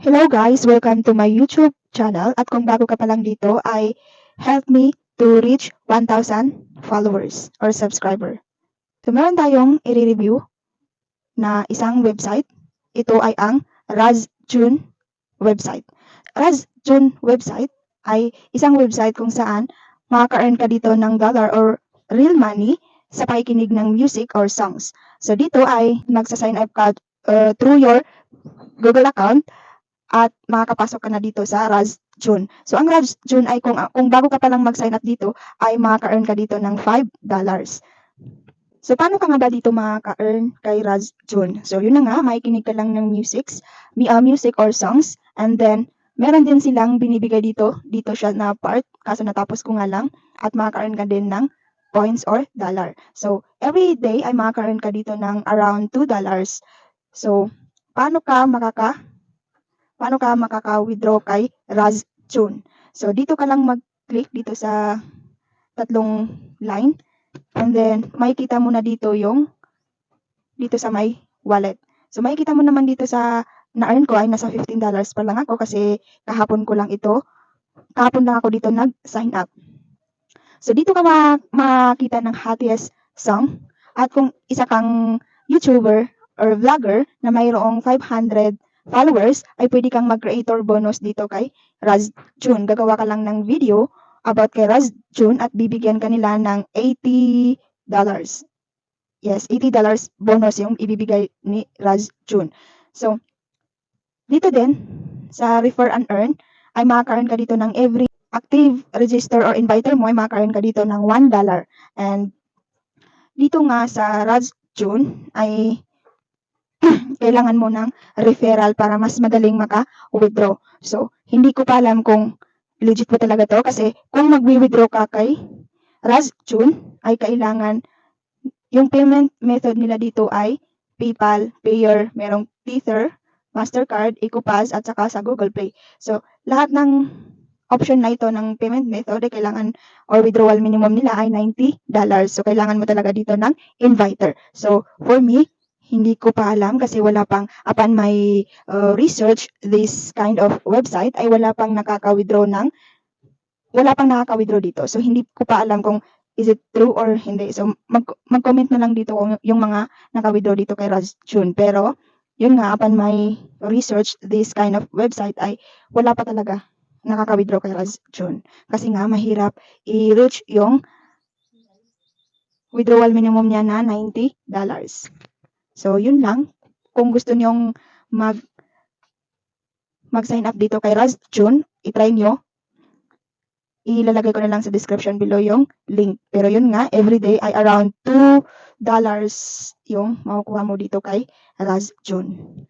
Hello guys! Welcome to my YouTube channel at kung bago ka pa lang dito ay help me to reach 1,000 followers or subscriber. So meron tayong i-review na isang website. Ito ay ang RazJune website. RazJune website ay isang website kung saan makaka-earn ka dito ng dollar or real money sa pakikinig ng music or songs. So dito ay magsa-sign up ka uh, through your Google account at makakapasok ka na dito sa RazJune. So ang RazJune ay kung kung bago ka pa lang mag-sign up dito ay makaka-earn ka dito ng $5. So paano ka nga ba dito makaka-earn kay RazJune? So yun na nga, makikinig ka lang ng musics, mi- uh, music or songs and then meron din silang binibigay dito, dito siya na part kaso natapos ko nga lang at makaka-earn ka din ng points or dollar. So every day ay makaka-earn ka dito ng around $2. So paano ka makaka paano ka makaka-withdraw kay RazJune. So, dito ka lang mag-click dito sa tatlong line. And then, makikita mo na dito yung dito sa may wallet. So, makikita mo naman dito sa na-earn ko ay nasa $15 pa lang ako kasi kahapon ko lang ito. Kahapon lang ako dito nag-sign up. So, dito ka ma- makita ng hottest song. At kung isa kang YouTuber or vlogger na mayroong 500 followers, ay pwede kang mag-creator bonus dito kay RazJune. Gagawa ka lang ng video about kay RazJune at bibigyan ka nila ng $80. Yes, $80 bonus yung ibibigay ni RazJune. So, dito din, sa Refer and Earn, ay makaka-earn ka dito ng every active register or inviter mo ay makaka-earn ka dito ng $1. And dito nga sa RazJune ay kailangan mo ng referral para mas madaling maka-withdraw. So, hindi ko pa alam kung legit ba talaga to kasi kung mag-withdraw ka kay RazJune ay kailangan yung payment method nila dito ay PayPal, Payer, merong Tether, Mastercard, Ecopass at saka sa Google Play. So, lahat ng option na ito ng payment method ay kailangan or withdrawal minimum nila ay $90. So, kailangan mo talaga dito ng inviter. So, for me, hindi ko pa alam kasi wala pang upon my uh, research this kind of website ay wala pang nakaka-withdraw ng wala pang nakaka-withdraw dito. So hindi ko pa alam kung is it true or hindi. So mag mag-comment na lang dito kung yung mga naka-withdraw dito kay RazJune. Pero yun nga upon my research this kind of website ay wala pa talaga nakaka-withdraw kay RazJune. Kasi nga mahirap i-reach yung withdrawal minimum niya na $90. So, yun lang. Kung gusto niyong mag mag-sign up dito kay RazJune, itry nyo. Ilalagay ko na lang sa description below yung link. Pero yun nga, everyday ay around $2 yung makukuha mo dito kay RazJune.